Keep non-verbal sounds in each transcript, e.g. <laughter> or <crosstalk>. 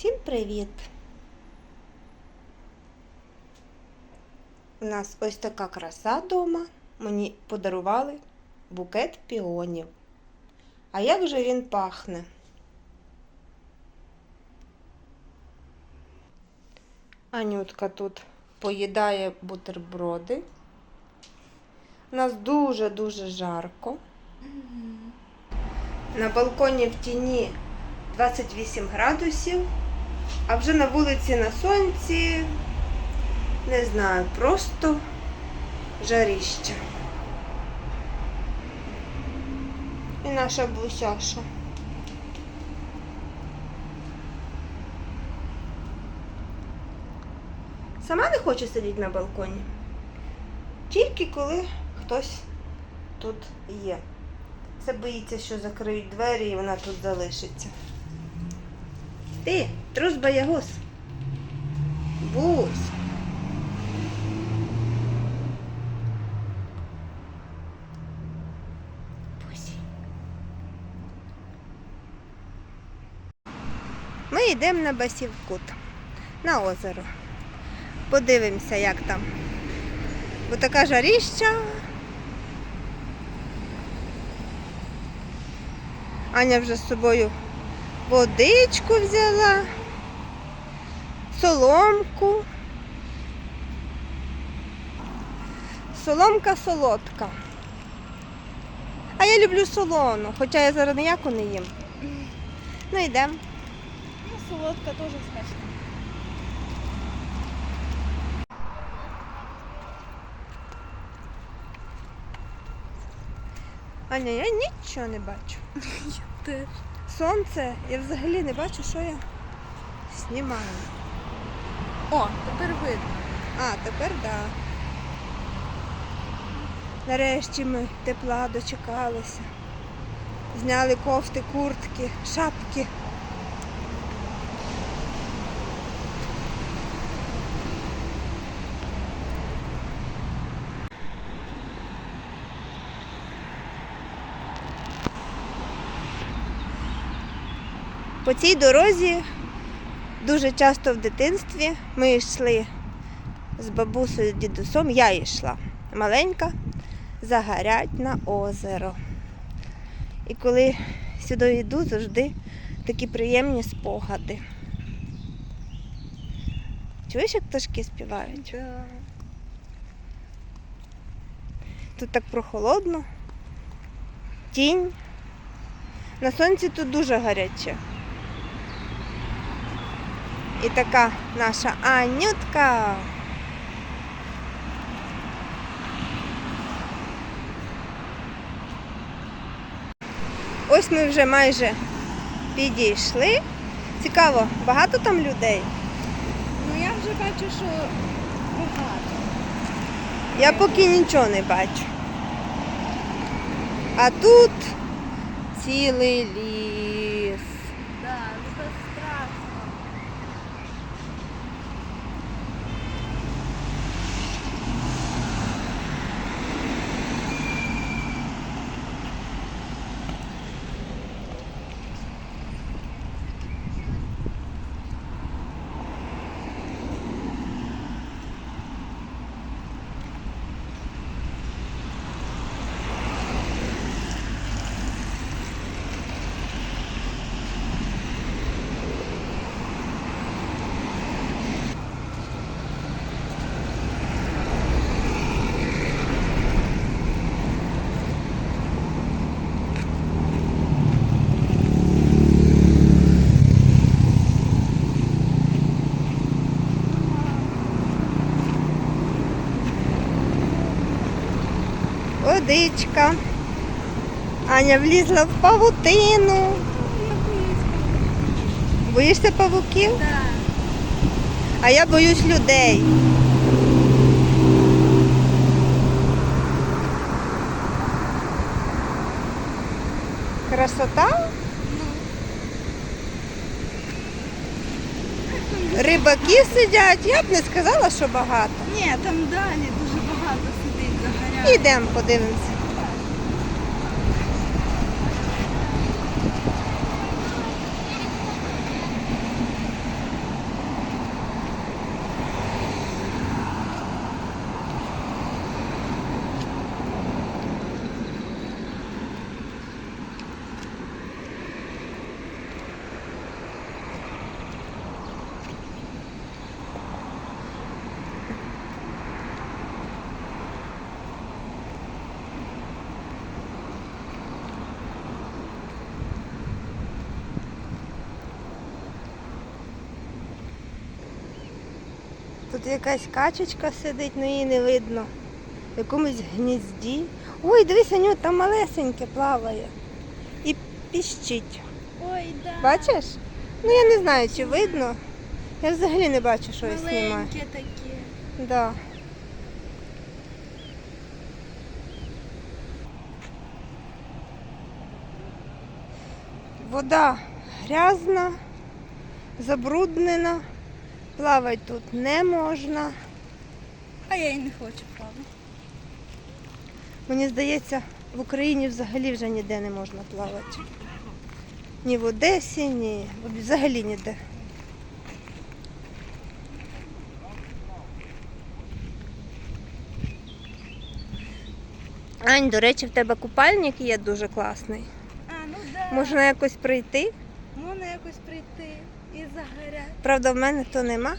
Усім привіт! У нас ось така краса вдома. Мені подарували букет піонів. А як же він пахне? Анютка тут поїдає бутерброди. У нас дуже-дуже жарко. На балконі в тіні 28 градусів, а вже на вулиці на сонці, не знаю, просто жаріще. І наша бусяша. Сама не хоче сидіти на балконі. Тільки коли хтось тут є. Це боїться, що закриють двері і вона тут залишиться. Ти, трус боягуз. Бусь. Бусі. Ми йдемо на Басівкут, на озеро. Подивимося, як там. Бо така жаріща. Аня вже з собою водичку взяла, соломку. Соломка солодка. А я люблю солону, хоча я зараз ніяку не їм. Ну йдемо. Ну, солодка теж смачна. Аня, я нічого не бачу. <laughs> Ти. Сонце, я взагалі не бачу, що я знімаю. О, тепер видно. А, тепер так. Да. Нарешті ми тепла дочекалися. Зняли кофти, куртки, шапки. По цій дорозі дуже часто в дитинстві ми йшли з бабусею, з дідусом, я йшла маленька, загорять на озеро. І коли сюди йду, завжди такі приємні спогади. Чуєш, як пташки співають? Тут так прохолодно, тінь. На сонці тут дуже гаряче. І така наша Анютка. Ось ми вже майже підійшли. Цікаво, багато там людей? Ну я вже бачу, що багато. Я поки нічого не бачу. А тут цілий ліс. Да, ну це страшно. Водичка. Аня влізла в павутину. Боїшся павуків? Да. А я боюсь людей. Красота? Рибаки сидять, я б не сказала, що багато. Ні, там далі дуже багато сидить загоряє. Ідемо, подивимося. Тут якась качечка сидить, але її не видно. В якомусь гнізді. Ой, дивись, Аню, там малесеньке плаває. І піщить. Ой, да. Бачиш? Ну я не знаю, чи видно. Я взагалі не бачу, що я знімаю. Маленьке таке. Да. Вода грязна, забруднена, плавати тут не можна. А я й не хочу, правда. Мені здається, в Україні взагалі вже ніде не можна плавати. Ні в Одесі, ні взагалі ніде. Ань, до речі, в тебе купальник є дуже класний. А, ну да. Можна якось прийти. Можна якось прийти і загоряти. Правда, в мене то нема.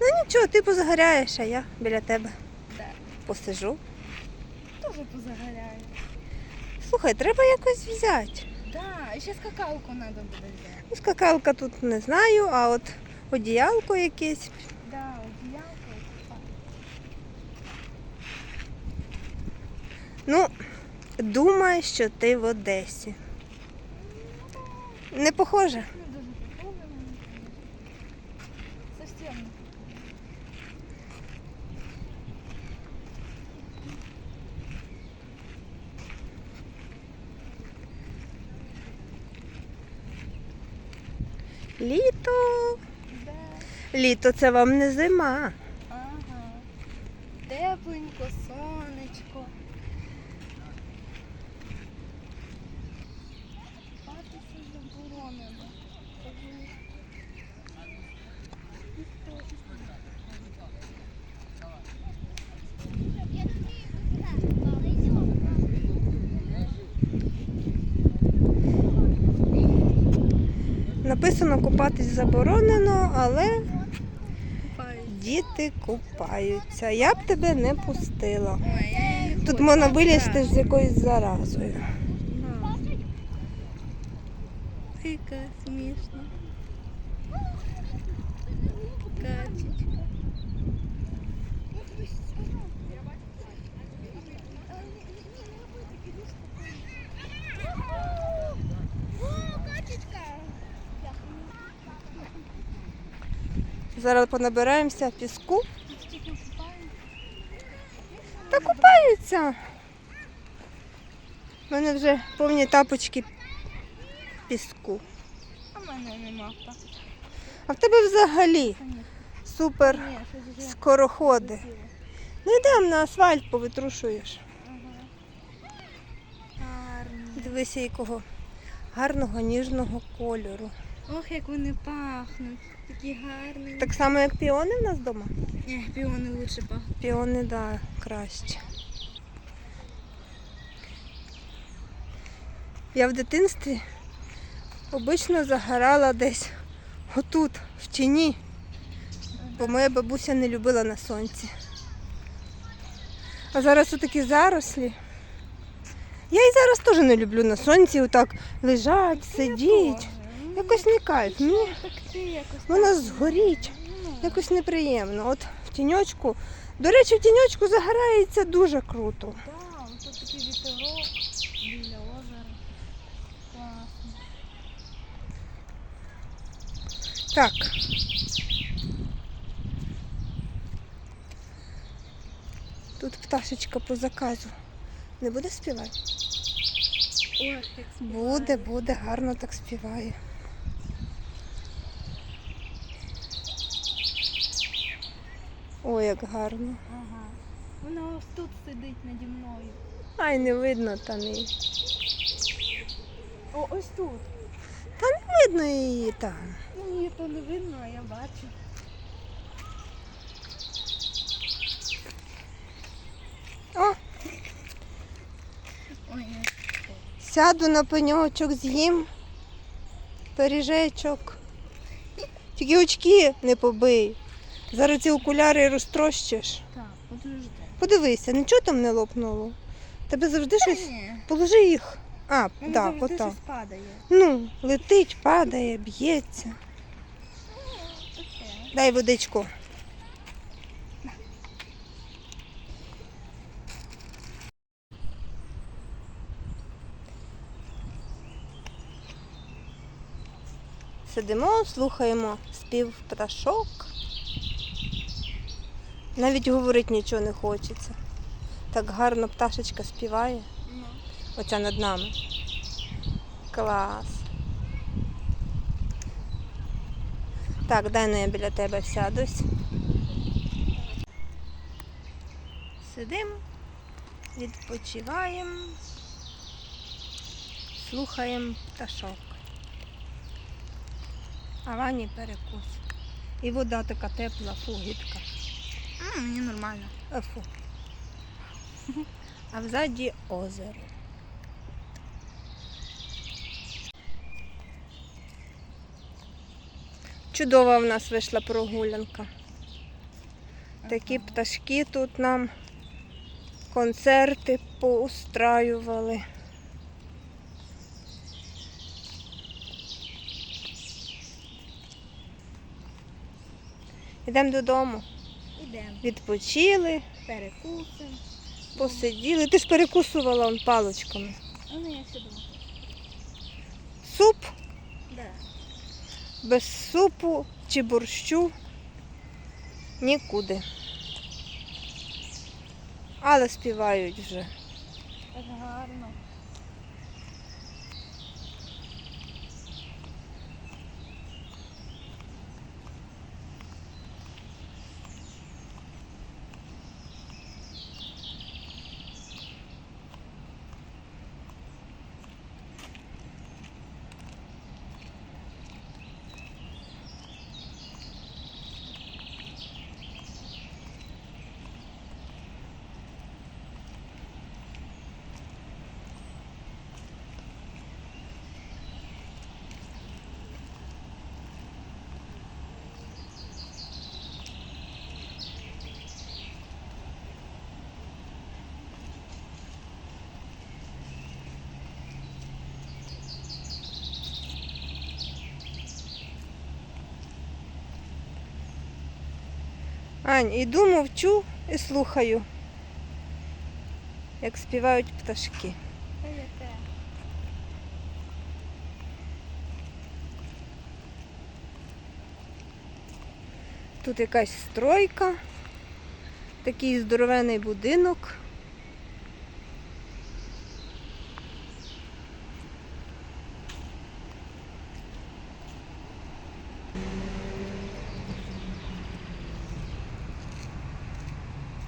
Ну нічого, ти позагоряєш, а я біля тебе Да. посижу. Теж позагоряю. Слухай, треба якось взяти. Да, і ще скакалку треба буде взяти. Ну, скакалка тут не знаю, а от одіялко якесь. Да, одіялко. Ну, думай, що ти в Одесі. Не похоже? Ну, дуже прикольно. мені, конечно. Совсем не Літо. Літо це вам не зима. Ага. Тепленько, Написано купатись заборонено, але діти купаються. Я б тебе не пустила. Тут можна вилізти з якоюсь заразою. Да. Яка смішна. Качечка. Зараз понабираємося піску. Та купаються. У мене вже повні тапочки піску. А в мене нема так. А в тебе взагалі супер скороходи. Ну йдемо на асфальт повитрушуєш. Дивися, якого гарного ніжного кольору. Ох, як вони пахнуть. Такі гарні. Так само, як піони в нас вдома. Ні, піони лучше пахнуть. Піони, да, краще. Я в дитинстві обично загорала десь отут, в тіні, бо моя бабуся не любила на сонці. А зараз такі зарослі. Я і зараз теж не люблю на сонці отак лежать, сидіть. Якось не кайф. Так воно згоріть. Якось неприємно. От в тіньочку. До речі, в тіньочку загорається дуже круто. Да, тут такий вітерок біля озера. Класно. Так. Тут пташечка по заказу. Не буде співати? Ох, як співає. Буде, буде, гарно так співає. Ой, як гарно. Ага. Вона ось тут сидить наді мною. Ай, не видно та не. О, ось тут. Та не видно її там. Ну, її то не видно, а я бачу. О, Ой, сяду на пеньочок, з'їм пиріжечок. Тільки очки не побий. Зараз ці окуляри розтрощиш. Так, подожди. Подивися, нічого там не лопнуло. Тебе завжди щось. Ні. Положи їх. А, Воно так, завжди отак. щось падає. Ну, летить, падає, б'ється. Таке. Дай водичку. Сидимо, слухаємо спів пташок. Навіть говорити нічого не хочеться. Так гарно пташечка співає. Оця над нами. Клас. Так, дай ну я біля тебе сядусь. Сидимо, відпочиваємо, слухаємо пташок. А вані перекус. І вода така тепла, фу, гидка. Мені нормально. А, фу. А взаді озеро. Чудова в нас вийшла прогулянка. Такі пташки тут нам концерти поустраювали. Йдемо додому. Ідемо. Відпочили, Перекусимо. посиділи. Ти ж перекусувала он паличками. Ну я сюди. Суп Да. без супу чи борщу нікуди. Але співають вже. Гарно. Ань, іду, мовчу і слухаю, як співають пташки. Тут якась стройка, такий здоровений будинок.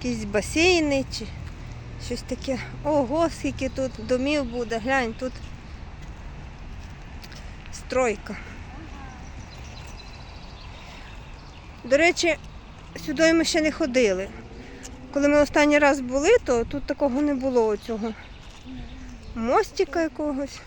Якісь басейни чи щось таке. Ого, скільки тут домів буде. Глянь, тут стройка. До речі, сюди ми ще не ходили. Коли ми останній раз були, то тут такого не було цього мостика якогось.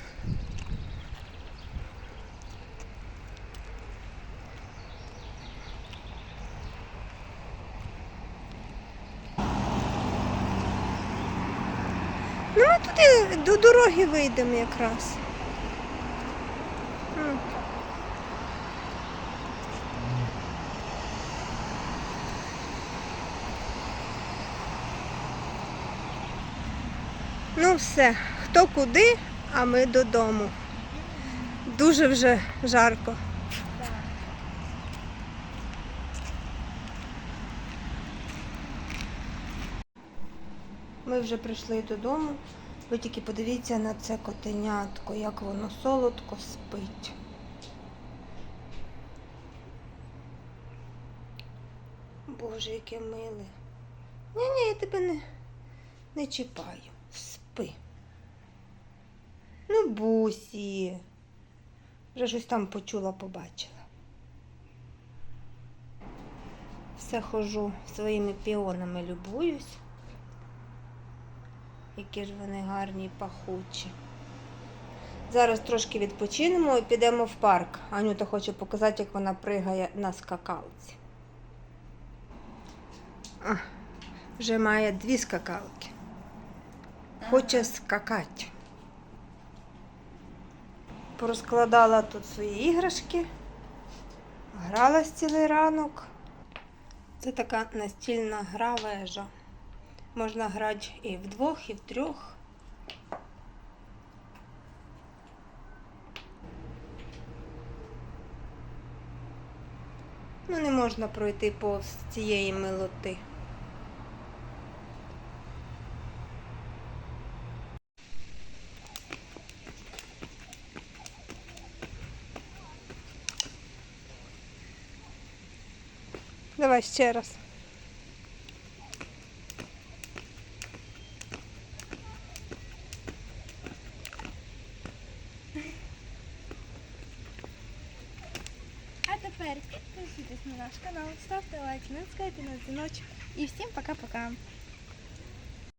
Ну, до дороги вийдемо якраз. Ну все, хто куди, а ми додому. Дуже вже жарко. Ми вже прийшли додому. Ви тільки подивіться на це котенятко, як воно солодко спить. Боже, яке миле. Ні-ні, я тебе не, не чіпаю. Спи. Ну, бусі. Вже щось там почула, побачила. Все хожу своїми піонами любуюсь. Які ж вони гарні і пахучі. Зараз трошки відпочинемо і підемо в парк. Анюта хоче показати, як вона пригає на скакалці. А, вже має дві скакалки. Хоче скакати. Порозкладала тут свої іграшки. Гралась цілий ранок. Це така настільна гра вежа. Можна грати і вдвох, і втрьох. Ну, не можна пройти повз цієї милоти. Давай ще раз. А тепер підписуйтесь на наш канал, ставте лайк, натискайте на дзвіночок. І всім пока-пока.